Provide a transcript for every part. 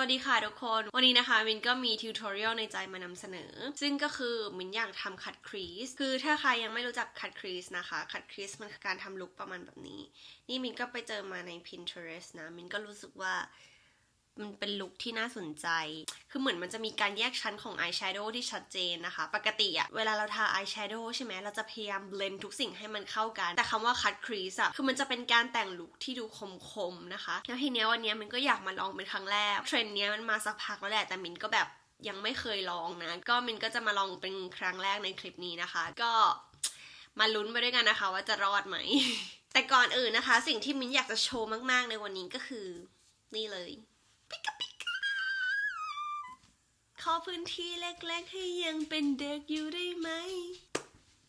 วัสดีค่ะทุกคน วันนี้นะคะมินก็มีทิวทอเรียลในใจมานำเสนอ ซึ่งก็คือมินอยากทำคัดครีสคือถ้าใครยังไม่รู้จักคัดครีสนะคะ คัดครีสมันคือการทำลุคประมาณแบบนี้ นี่มินก็ไปเจอมาใน Pinterest นะมินก็รู้สึกว่า มันเป็นลุคที่น่าสนใจ คือเหมือนมันจะมีการแยกชั้นของอายแชโดว์ที่ชัดเจนนะคะ ปกติอะเวลาเราทาอายแชโดว์ใช่ไหมเราจะพยายามเบลนทุกสิ่งให้มันเข้ากัน แต่คำว่าคัดครีสอะคือมันจะเป็นการแต่งลุคที่ดูคมๆนะคะ แล้วทีเนี้ยวันเนี้ยมันก็อยากมาลองเป็นครั้งแรก เทรนด์เนี้ยมันมาสักพักแล้วแหละ แต่มินก็แบบยังไม่เคยลองนะ ก็มินก็จะมาลองเป็นครั้งแรกในคลิปนี้นะคะ ก็มาลุ้นไปด้วยกันนะคะ ว่าจะรอดไหม แต่ก่อนอื่นนะคะ สิ่งที่มินอยากจะโชว์มากๆ ในวันนี้ก็คือนี่เลย ขอพื้นที่เล็กๆ ให้ยังเป็นเด็กอยู่ได้ไหม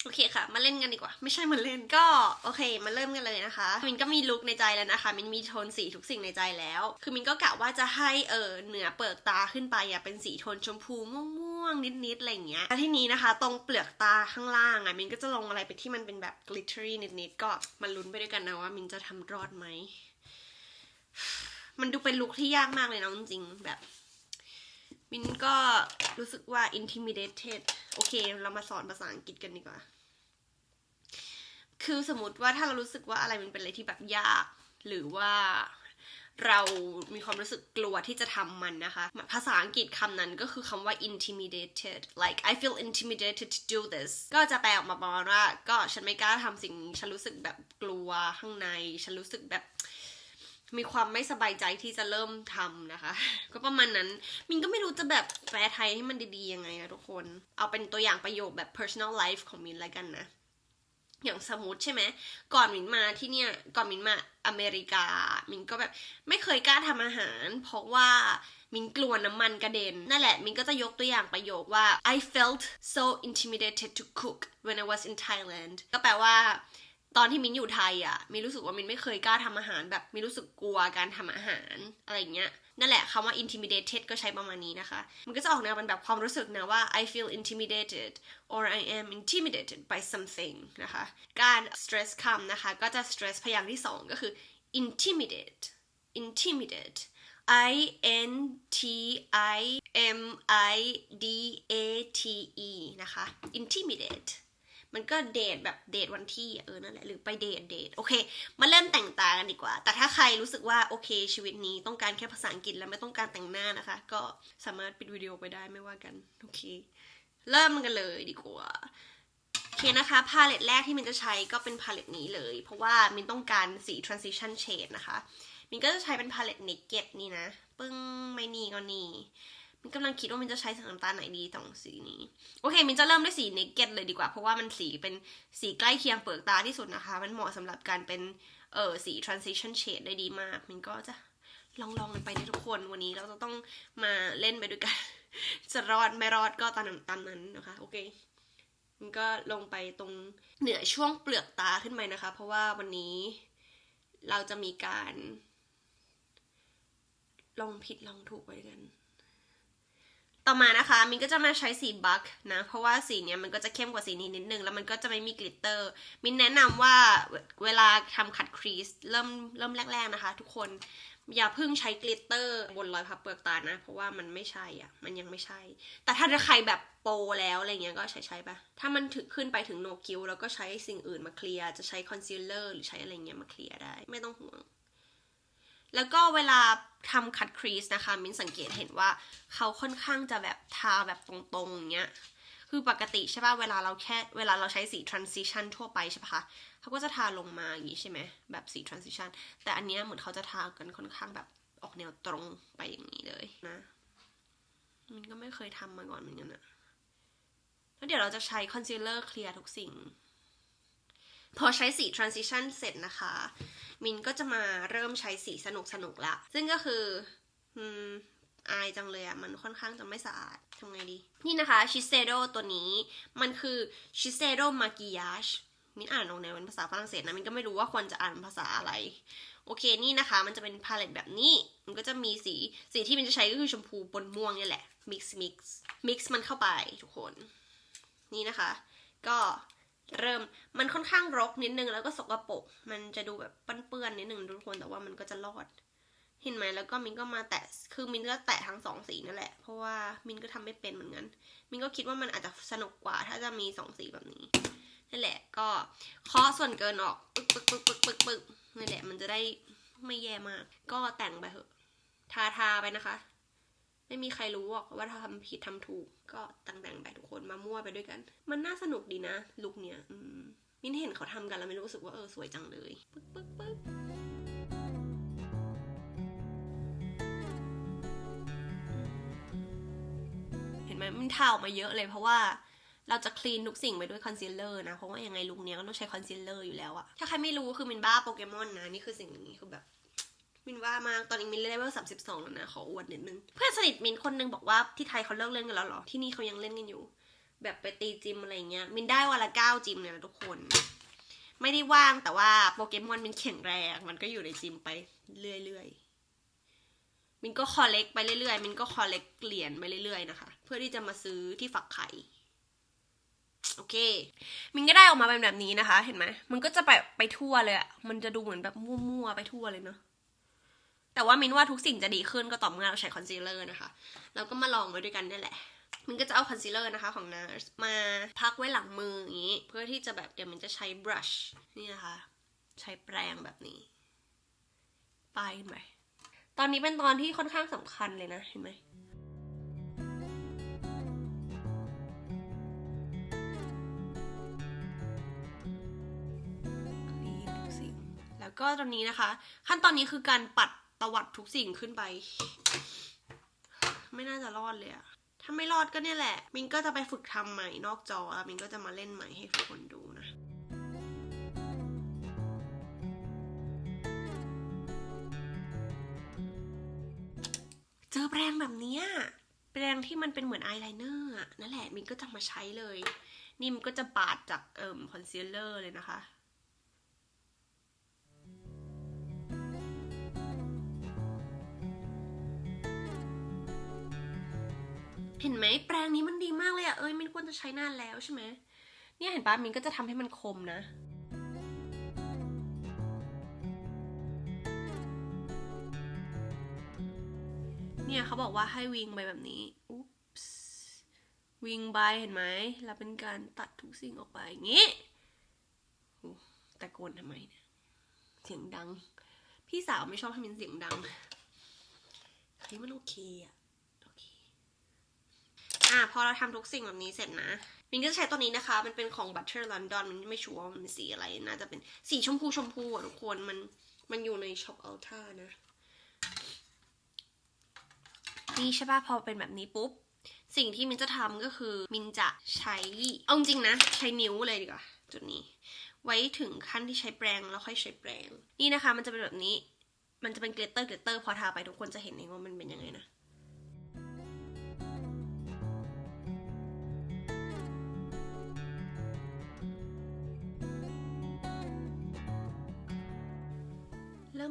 โอเคค่ะ มาเล่นกันดีกว่า ไม่ใช่มาเล่นก็ โอเค มาเริ่มกันเลยนะคะ มินก็มีลุคในใจแล้วนะคะ มินมีโทนสีทุกสิ่งในใจแล้ว คือมินก็กะว่าจะให้เออเหนือเปลือกตาขึ้นไปอะเป็นสีโทนชมพูม่วงๆ นิดๆ อะไรอย่างเงี้ยแล้วที่นี้นะคะ ตรงเปลือกตาข้างล่างอะมินก็จะลงอะไรไปที่มันเป็นแบบ glittery นิดๆ ก็มาลุ้นไปด้วยกันนะว่ามินจะทำรอดไหม มันดูเป็นลุคที่ยากมากเลยนะจริงๆแบบมินก็รู้สึกว่า intimidated โอเค เรามาสอนภาษาอังกฤษกันดีกว่า คือสมมติว่าถ้าเรารู้สึกว่าอะไรมันเป็นอะไรที่แบบยาก หรือว่าเรามีความรู้สึกกลัวที่จะทำมันนะคะ ภาษาอังกฤษคำนั้นก็คือคำว่า intimidated like I feel intimidated to do this ก็จะแปลออกมาประมาณว่า ก็ฉันไม่กล้าทำสิ่งนี้ ฉันรู้สึกแบบกลัวข้างใน ฉันรู้สึกแบบ มีความไม่สบายใจที่จะเริ่มทำนะคะ ก็ประมาณนั้น มินก็ไม่รู้จะแบบแปลไทยให้มันดีๆยังไงนะทุกคน เอาเป็นตัวอย่างประโยคแบบ personal life ของมินแล้วกันนะ อย่างสมมติใช่ไหม ก่อนมินมาที่เนี่ย ก่อนมินมาอเมริกา มินก็แบบไม่เคยกล้าทำอาหาร เพราะว่ามินกลัวน้ำมันกระเด็น นั่นแหละ มินก็จะยกตัวอย่างประโยคว่า I felt so intimidated to cook when I was in Thailand ก็แปลว่า ตอนที่มินอยู่ไทยอะมินรู้สึกว่ามินไม่เคยกล้าทำอาหารแบบมินรู้สึกกลัวการทำอาหารอะไรเงี้ยนั่นแหละคำว่า intimidated ก็ใช้ประมาณนี้นะคะ มันก็จะออกแนวเป็นแบบความรู้สึกนะว่า I feel intimidated or I am intimidated by something นะคะ การ stress คำนะคะ ก็จะ stress พยางค์ที่สองก็คือ intimidate intimidate I N T I M I D A T E นะคะ intimidate มันก็เดทแบบเดทวันที่เออนั่นแหละหรือไปเดทเดทโอเค มาเริ่มแต่งตากันดีกว่า แต่ถ้าใครรู้สึกว่าโอเคชีวิตนี้ต้องการแค่ภาษาอังกฤษแล้วไม่ต้องการแต่งหน้านะคะ ก็สามารถปิดวิดีโอไปได้ไม่ว่ากันโอเค เริ่มกันเลยดีกว่าโอเคนะคะพาเลตแรกที่มินจะใช้ก็เป็นพาเลตนี้เลย เพราะว่ามินต้องการสี transition shade นะคะมินก็จะใช้เป็นพาเลต naked นี่นะ ปึ้งไม่นี่ก็นี่ มินกำลังคิดว่ามินจะใช้สีน้ำตาลไหนดีสองสีนี้ โอเค มินจะเริ่มด้วยสี naked เลยดีกว่า เพราะว่ามันสีเป็นสีใกล้เคียงเปลือกตาที่สุดนะคะ มันเหมาะสำหรับการเป็นเออสี transition shade ได้ดีมาก มินก็จะลองลองกันไปนะทุกคนวันนี้เราจะต้องมาเล่นไปด้วยกัน จะรอดไม่รอดก็ตามนั้นตามนั้นนะคะ โอเคมันก็ลงไปตรงเหนือช่วงเปลือกตาขึ้นไปนะคะ เพราะว่าวันนี้เราจะมีการลองผิดลองถูกไปกัน ต่อมานะคะมินก็จะมาใช้สีบัคนะ เพราะว่าสีเนี้ยมันก็จะเข้มกว่าสีนี้นิดนึง แล้วมันก็จะไม่มีกลิตเตอร์ มินแนะนำว่าเวลาทำขัดครีสเริ่มเริ่มแรก ๆนะคะ ทุกคนอย่าเพิ่งใช้กลิตเตอร์บนรอยพับเปลือกตานะ เพราะว่ามันไม่ใช่อะ มันยังไม่ใช่ แต่ถ้าใครแบบโปรแล้วอะไรเงี้ยก็ใช้ใช้ไปถ้ามันถึงขึ้นไปถึงโนคิวแล้วก็ใช้สิ่งอื่นมาเคลียร์จะใช้คอนซีลเลอร์หรือใช้อะไรเงี้ยมาเคลียร์ได้ ไม่ต้องห่วง แล้วก็เวลาทำคัดครีสนะคะ มินสังเกตเห็นว่าเขาค่อนข้างจะแบบทาแบบตรงๆอย่างเงี้ยคือปกติใช่ป่ะเวลาเราแค่เวลาเราใช้สี transition ทั่วไปใช่ปะคะเขาก็จะทาลงมาอย่างงี้ใช่ไหมแบบสี transition แต่อันเนี้ยเหมือนเขาจะทากันค่อนข้างแบบออกแนวตรงไปอย่างนี้เลยนะมันก็ไม่เคยทำมาก่อนเหมือนกันอะแล้วเดี๋ยวเราจะใช้คอนซีลเลอร์เคลียร์ทุกสิ่ง พอใช้สี transition เสร็จนะคะ มินก็จะมาเริ่มใช้สีสนุกสนุกละ ซึ่งก็คือ อืม อายจังเลยอะมันค่อนข้างจะไม่สะอาดทำไงดี นี่นะคะชิเซโดตัวนี้ มันคือชิเซโดมากิยาชมินอ่านออกแนวเป็นภาษาฝรั่งเศสนะมินก็ไม่รู้ว่าควรจะอ่านภาษาอะไร โอเคนี่นะคะ มันจะเป็นพาเลตแบบนี้ มันก็จะมีสีสีที่มินจะใช้ก็คือชมพูปนม่วงนี่แหละ mix mix mix มันเข้าไปทุกคน นี่นะคะ ก็ เริ่มมันค่อนข้างรกนิดนึงแล้วก็สกปรกมันจะดูแบบเปื้อนๆนิดนึงทุกคนแต่ว่ามันก็จะรอด เห็นไหมแล้วก็มินก็มาแตะคือมินก็แตะทั้งสองสีนั่นแหละ เพราะว่ามินก็ทำไม่เป็นเหมือนกันมินก็คิดว่ามันอาจจะสนุกกว่า ถ้าจะมีสองสีแบบนี้นั่นแหละก็เคาะส่วนเกินออกปึ๊กปึ๊กปึ๊กปึ๊กปึ๊กปึ๊กนั่นแหละมันจะได้ไม่แย่มาก ก็แต่งไปเถอะทาทาไปนะคะ ไม่มีใครรู้หรอกว่าทำผิดทำถูก ก็แต่งแต่งๆไปทุกคนมามั่วไปด้วยกัน มันน่าสนุกดีนะลุคเนี้ยอืมมินเห็นเขาทำกันแล้วมินรู้สึกว่าเออสวยจังเลยปึ๊กปึ๊กปึ๊กเห็นไหมมันทาออกมาเยอะเลยเพราะว่าเราจะคลีนทุกสิ่งไปด้วยคอนซีลเลอร์นะ เพราะว่ายังไงลุคเนี้ยก็ต้องใช้คอนซีลเลอร์อยู่แล้วอะถ้าใครไม่รู้คือมินบ้าโปเกมอนนะ นี่คือสิ่งนี้คือแบบ มินว่ามากตอนนี้มินเลเวลสามสิบสองแล้วนะ ขออวดนิดนึง เพื่อนสนิทมินคนนึงบอกว่าที่ไทยเขาเลิกเล่นกันแล้วหรอ ที่นี่เขายังเล่นกันอยู่ แบบไปตีจิมอะไรเงี้ย มินได้วันละเก้าจิมเลยนะทุกคน ไม่ได้ว่างแต่ว่าโปเกมอนมินแข็งแรง มันก็อยู่ในจิมไปเรื่อยๆ มินก็คอลเลกไปเรื่อยๆ มินก็คอลเลกเหรียญไปเรื่อยๆนะคะ เพื่อที่จะมาซื้อที่ฝักไข่โอเค มินก็ได้ออกมาเป็นแบบนี้นะคะ เห็นไหมมันก็จะไปไปทั่วเลยอะมันจะดูเหมือนแบบมั่วๆไปทั่วเลยเนาะ แต่ว่ามินว่าทุกสิ่งจะดีขึ้นก็ต่อเมื่อเราใช้คอนซีลเลอร์นะคะ เราก็มาลองไว้ด้วยกันนี่แหละ มินก็จะเอาคอนซีลเลอร์นะคะของ NARS มาพักไว้หลังมืออย่างนี้ เพื่อที่จะแบบเดี๋ยวมินจะใช้บรัชนี่นะคะ ใช้แปรงแบบนี้ ไป้ายขึ้นไปตอนนี้เป็นตอนที่ค่อนข้างสำคัญเลยนะเห็นไหมแล้วก็ตอนนี้นะคะ ขั้นตอนนี้คือการปัด ตวัดทุกสิ่งขึ้นไป ไม่น่าจะรอดเลยอะถ้าไม่รอดก็เนี่ยแหละ มินก็จะไปฝึกทำใหม่นอกจอแล้วมินก็จะมาเล่นใหม่ให้ทุกคนดูนะเจอแปรงแบบเนี้ยแปรงที่มันเป็นเหมือนอายไลเนอร์นั่นแหละมินก็จะมาใช้เลย นี่มันก็จะปาดจากเอ่มคอนซีลเลอร์เลยนะคะ เห็นไหมแปรงนี้มันดีมากเลยอะเอ้ยมินควรจะใช้นานแล้วใช่ไหมเนี่ยเห็นปะมินก็จะทำให้มันคมนะเนี่ยเขาบอกว่าให้วิงไปแบบนี้อุ๊ปส์วิงไปเห็นไหมแล้วเป็นการตัดทุกสิ่งออกไปอย่างนี้แต่โกนทำไมเนี่ยเสียงดัง พี่สาวไม่ชอบให้มินเสียงดังเฮ้ยมันโอเคอะ อะพอเราทำทุกสิ่งแบบนี้เสร็จนะ มินก็จะใช้ตัวนี้นะคะ มันเป็นของ Butter London มันไม่ชัวร์ว่ามันเป็นสีอะไร น่าจะเป็นสีชมพูชมพูอะทุกคน มัน มันอยู่ในช็อปอัลท่านะ นี่ใช่ป่ะ พอเป็นแบบนี้ปุ๊บ สิ่งที่มินจะทำก็คือ มินจะใช้ เอาจริงนะ ใช้นิ้วเลยดีกว่า จุดนี้ ไว้ถึงขั้นที่ใช้แปรงแล้วค่อยใช้แปรง นี่นะคะ มันจะเป็นแบบนี้ มันจะเป็นเกลเตอร์เกลเตอร์พอทาไปทุกคนจะเห็นเองว่ามันเป็นยังไงนะ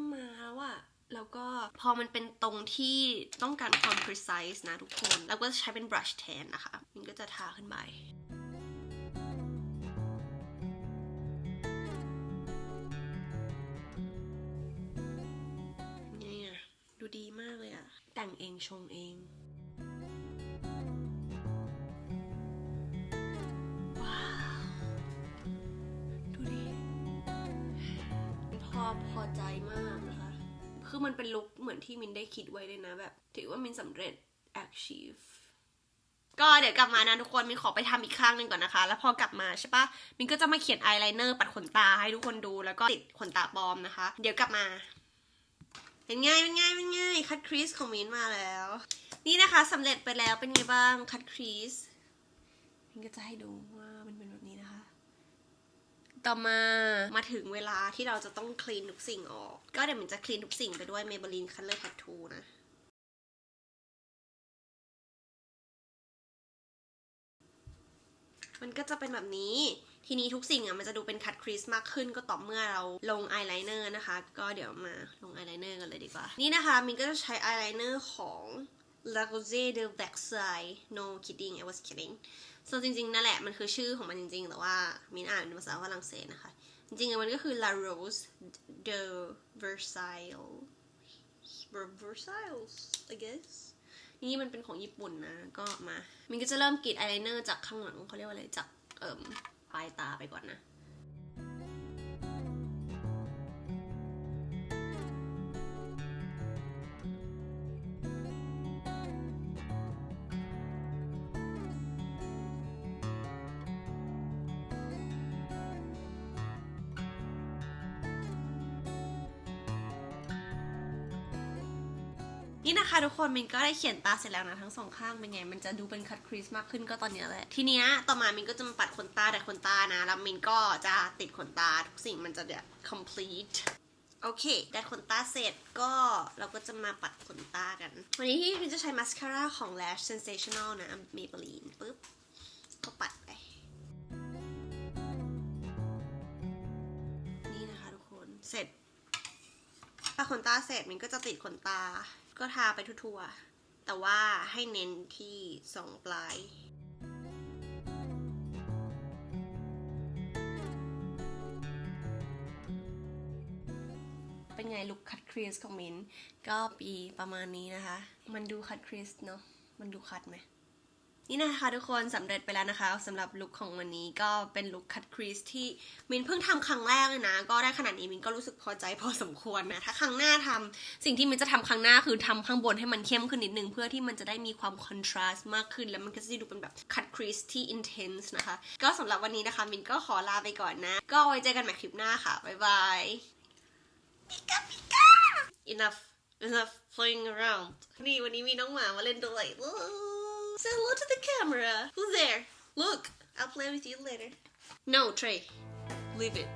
ริ่มมาแล้วอะแล้วก็พอมันเป็นตรงที่ต้องการความ precise นะทุกคน แล้วก็ใช้เป็น brush แทนนะคะ มันก็จะทาขึ้นไปนี่ไงดูดีมากเลยอะแต่งเองชงเอง คือมันเป็นลุคเหมือนที่มินได้คิดไว้เลยนะแบบ ถือว่ามินสำเร็จ achieve ก็เดี๋ยวกลับมานะทุกคนมินขอไปทำอีกครั้งหนึ่งก่อนนะคะ แล้วพอกลับมาใช่ปะมินก็จะมาเขียนอายไลเนอร์ปัดขนตาให้ทุกคนดูแล้วก็ติดขนตาปลอมนะคะ เดี๋ยวกลับมา เป็นไงเป็นไงเป็นไงคัดครีสของมินมาแล้ว นี่นะคะสำเร็จไปแล้วเป็นไงบ้างคัดครีสมินก็จะให้ดูว่ามันเป็นแบบนี้นะคะ ต่อมามาถึงเวลาที่เราจะต้องคลีนทุกสิ่งออก ก็เดี๋ยวมันจะคลีนทุกสิ่งไปด้วย Maybelline Color Tattoo นะมันก็จะเป็นแบบนี้ ทีนี้ทุกสิ่งอะมันจะดูเป็นคัดครีสมากขึ้นก็ต่อเมื่อเราลงอายไลเนอร์นะคะ ก็เดี๋ยวมาลงอายไลเนอร์กันเลยดีกว่า นี่นะคะมินก็จะใช้อายไลเนอร์ของ La Rose de Versailles no kidding I was kidding ส่วนจริงๆ นั่นแหละ มันคือชื่อของมันจริงๆ แต่ว่ามินอ่านเป็นภาษาฝรั่งเศสนะคะ จริงๆ มันก็คือ La Rose de Versailles Versailles I guess นี่มันเป็นของญี่ปุ่นนะ ก็มา มินก็จะเริ่มกรีดอายไลเนอร์จากข้างหลังเขาเรียกว่าอะไร จากเอ่มปลายตาไปก่อนนะ นี่นะคะทุกคนมินก็ได้เขียนตาเสร็จแล้วนะทั้งสองข้างเป็นไง มันจะดูเป็นคัดครีสมากขึ้นก็ตอนนี้แหละทีเนี้ยต่อมามินก็จะมาปัดขนตาแต่ขนตานะแล้วมินก็จะติดขนตาทุกสิ่งมันจะแบบ complete โอเค ได้ขนตาเสร็จก็เราก็จะมาปัดขนตากัน วันนี้ที่มินจะใช้มาสคาร่าของ Lash Sensational นะ Maybelline ปึ๊บก็ปัดไป นี่นะคะทุกคนเสร็จปะขนตาเสร็จมินก็จะติดขนตา ก็ทาไปทั่วๆ แต่ว่าให้เน้นที่สองปลายเป็นไงลุคคัดครีสของมินก็ปีประมาณนี้นะคะ มันดูคัดครีสเนาะ มันดูคัดไหม นี่นะคะทุกคนสำเร็จไปแล้วนะคะสำหรับลุคของวันนี้ก็เป็นลุคคัดครีสที่มินเพิ่งทำครั้งแรกเลยนะ ก็ได้ขนาดนี้มินก็รู้สึกพอใจพอสมควรนะถ้าครั้งหน้าทำสิ่งที่มินจะทำครั้งหน้าคือทำข้างบนให้มันเข้มขึ้นนิดนึง เพื่อที่มันจะได้มีความคอนทราสต์มากขึ้น แล้วมันก็จะได้ดูเป็นแบบคัดครีสที่อินเทนส์นะคะ ก็สำหรับวันนี้นะคะมินก็ขอลาไปก่อนนะ ก็ไว้เจอกันใหม่คลิปหน้าค่ะบ๊ายบายปิกาปิกา enough enough playing around นี่วันนี้มีน้องหมามาเล่นด้วย Say hello to the camera. Who's there? Look, I'll play with you later. No, Trey. Leave it.